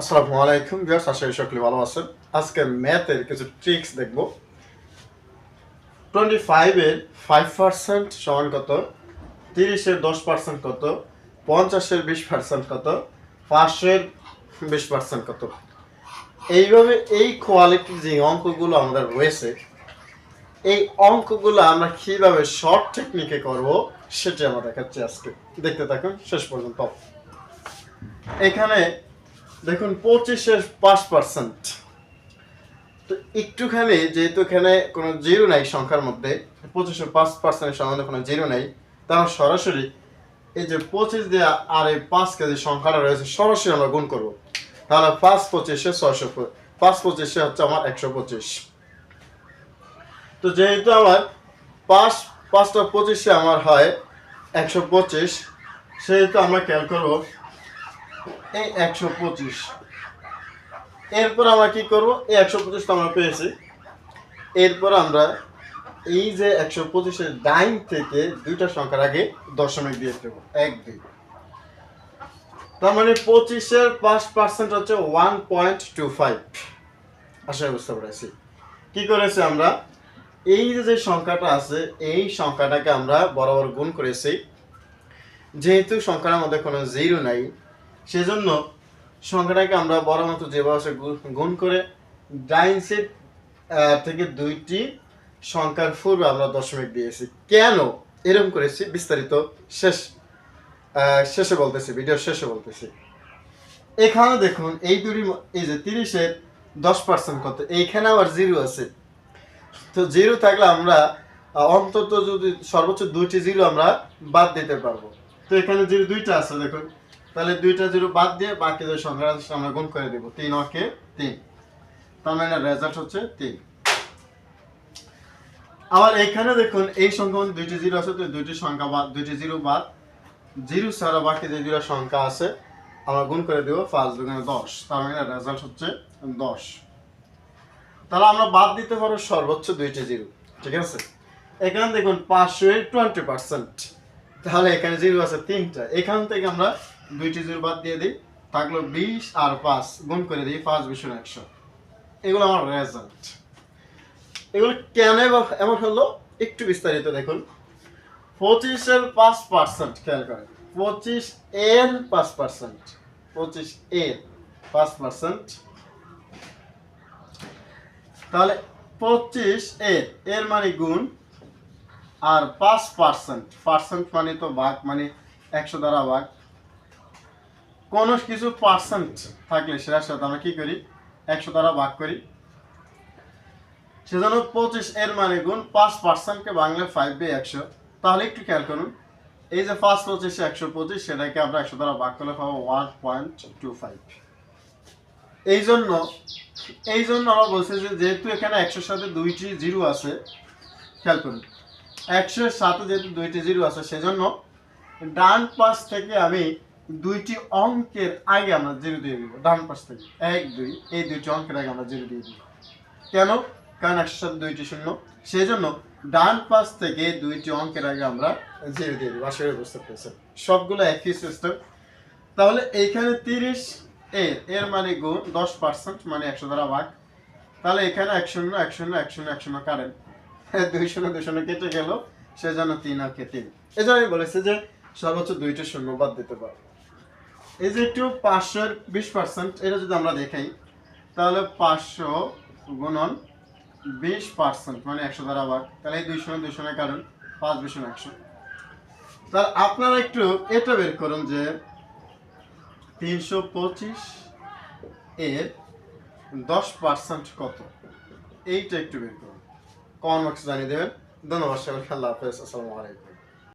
আসসালামু আলাইকুম ভিউয়ার্স, আশা করি সকলে ভালো আছেন। আজকে ম্যাথের কিছু ট্রিক্স দেখব। টোয়েন্টি ফাইভের ফাইভ পার্সেন্ট সমান কত? তিরিশের দশ পার্সেন্ট কত? পঞ্চাশের বিশ পার্সেন্ট কত? পাঁচশের বিশ পার্সেন্ট কত? এইভাবে এই কোয়ালিটির যে অঙ্কগুলো আমাদের রয়েছে, এই অঙ্কগুলো আমরা কীভাবে শর্ট টেকনিকে করব, সেটি আমরা দেখাচ্ছি আজকে দেখতে থাকুন। শেষ পর্যন্ত। এখানে দেখুন, পঁচিশের পাঁচ পার্সেন্ট তো একটুখানি, যেহেতু এখানে কোনো জিরো নাই সংখ্যার মধ্যে, পঁচিশের পাঁচ পার্সেন্টের সম্বন্ধে কোনো জিরো নাই, তাহলে সরাসরি এই যে পঁচিশ দিয়ে আর এই পাঁচ কেজি সংখ্যাটা রয়েছে, সরাসরি আমরা গুণ করব। তাহলে পাঁচ পঁচিশে ছয়শো পাঁচ পঁচিশে হচ্ছে আমার একশো পঁচিশ। তো যেহেতু আমার পাঁচ, পাঁচটা পঁচিশে আমার হয় একশো পঁচিশ, সেহেতু আমরা খেয়াল করব এই একশো পঁচিশ। এরপর আমরা কি করব? এই একশো পঁচিশ তো আমরা পেয়েছি। এরপর আমরা এই যে একশো পঁচিশের ডাইন থেকে দুইটা সংখ্যার আগে দশমিক দিয়ে দেব, এক দুই। তার মানে পঁচিশের পাঁচ পার্সেন্ট হচ্ছে ওয়ান পয়েন্ট টু ফাইভ আশা বুঝতে পেরেছি। কি করেছি আমরা? এই যে যে সংখ্যাটা আছে, এই সংখ্যাটাকে আমরা বরাবর গুণ করেছি। যেহেতু সংখ্যার মধ্যে কোনো জিরো নাই সেজন্য সংখ্যাটাকে আমরা বড় মতো যেভাবে গুণ করে ডাইন সেট থেকে দুইটি সংখ্যার পূর্বে আমরা দশমিক দিয়েছি। কেন এরকম করেছি? বিস্তারিত শেষ শেষে বলতেছি ভিডিও শেষে বলতেছি। এখানে দেখুন, এই দুটি এই যে তিরিশের দশ পার্সেন্ট কত? এইখানে আবার জিরো আছে। তো জিরো থাকলে আমরা অন্তত যদি সর্বোচ্চ দুইটি জিরো আমরা বাদ দিতে পারব। তো এখানে জিরো দুইটা আছে, দেখুন তাহলে দুইটা জিরো বাদ দিয়ে বাকি যে সংখ্যা আছে আমরা গুণ করে দেবো। তিন অকে তিন। তার মানে রেজাল্ট হচ্ছে তিন। আবার এখানে দেখুন, এই সংখ্যা মধ্যে দুইটি জিরো আছে দুইটি সংখ্যা বাদ, দুইটি জিরো বাদ। জিরো ছাড়া বাকি যে দুটো সংখ্যা আছে, আমরা গুণ করে দেবো পাঁচ দুগুণে দশ। তার মানে রেজাল্ট হচ্ছে দশ। তাহলে আমরা বাদ দিতে পারব সর্বোচ্চ দুইটি জিরো। ঠিক আছে? এখানে দেখুন পাঁচশো টোয়েন্টি পার্সেন্ট তাহলে এখানে জিরো আছে তিনটা। এখান থেকে আমরা দুইটি জিরো বাদ দিয়ে দিই, থাকল বিশ আর পাঁচ, গুণ করে দিই পাঁচ বিশ একশো। এগুলো আমার রেজাল্ট এগুলো কেন এমন হলো? একটু বিস্তারিত দেখুন। পঁচিশের পাঁচ পার্সেন্ট খেয়াল করেন। পঁচিশ এর পাঁচ পার্সেন্ট পঁচিশ এর পাঁচ পার্সেন্ট তাহলে পঁচিশ এর এর মানে গুণ আর পাঁচ পার্সেন্ট পার্সেন্ট মানে তো ভাগ মানে একশো দ্বারা ভাগ। কোনো কিছু পার্সেন্ট থাকলে সেটার সাথে আমরা কি করি? একশো দ্বারা ভাগ করি। সেজন্য পঁচিশ এর মানে গুণ পাঁচ পার্সেন্টকে বাংলা ফাইভ বাই একশো। তাহলে একটু খেয়াল করুন, এই যে পাঁচ পঁচিশে, একশো পঁচিশ, সেটাকে আমরা একশো দ্বারা ভাগ করলে পাবো ওয়ান পয়েন্ট টু ফাইভ এই জন্য এই জন্য আমরা বলছি যে যেহেতু এখানে একশোর সাথে দুইটি জিরো আছে, খেয়াল করুন, একশোর সাথে যেহেতু দুইটি জিরো আছে, সেজন্য ডান পাশ থেকে আমি দুইটি অঙ্কের আগে আমরা জিরো দিয়ে দিব, ডান পাশ থেকে। এক, দুই, এই দুইটি অঙ্কের আগে আমরা জিরো দিয়ে দিব। কেন? কারণ একশো দুইটি শূন্য। সেই জন্য ডান পাশ থেকে দুইটি অঙ্কের আগে আমরা জিরো দিয়ে দিব করি বুঝতে পেরেছেন সবগুলো একই সিস্টেম তাহলে এইখানে তিরিশ এর এর মানে গুণ দশ পার্সেন্ট মানে একশো দ্বারা ভাগ। তাহলে এখানে এক শূন্য এক শূন্য এক শূন্য এক শূন্য কারেন্ট দুই শূন্য দুই শূন্য কেটে গেল, সেজন্য তিন আঁকে তিন এই জন্য আমি বলেছি যে সর্বোচ্চ দুইটা শূন্য বাদ দিতে পারব এই যে একটু পাঁচশোর বিশ পার্সেন্ট এটা যদি আমরা দেখাই, তাহলে পাঁচশো গুণন বিশ পার্সেন্ট মানে একশো দ্বারা ভাগ তাহলে এই দুইশো শূন্য দুই শূন্য কারণ পাঁচ বিশ একশো। তাহলে আপনারা একটু এটা বের করুন যে তিনশো পঁচিশ এর দশ পার্সেন্ট কত? এইটা একটু বের করুন। কমেন্ট বক্সে জানিয়ে দেবেন। ধন্যবাদ সবাইকে আল্লাহ হাফেজ। আসসালামু আলাইকুম।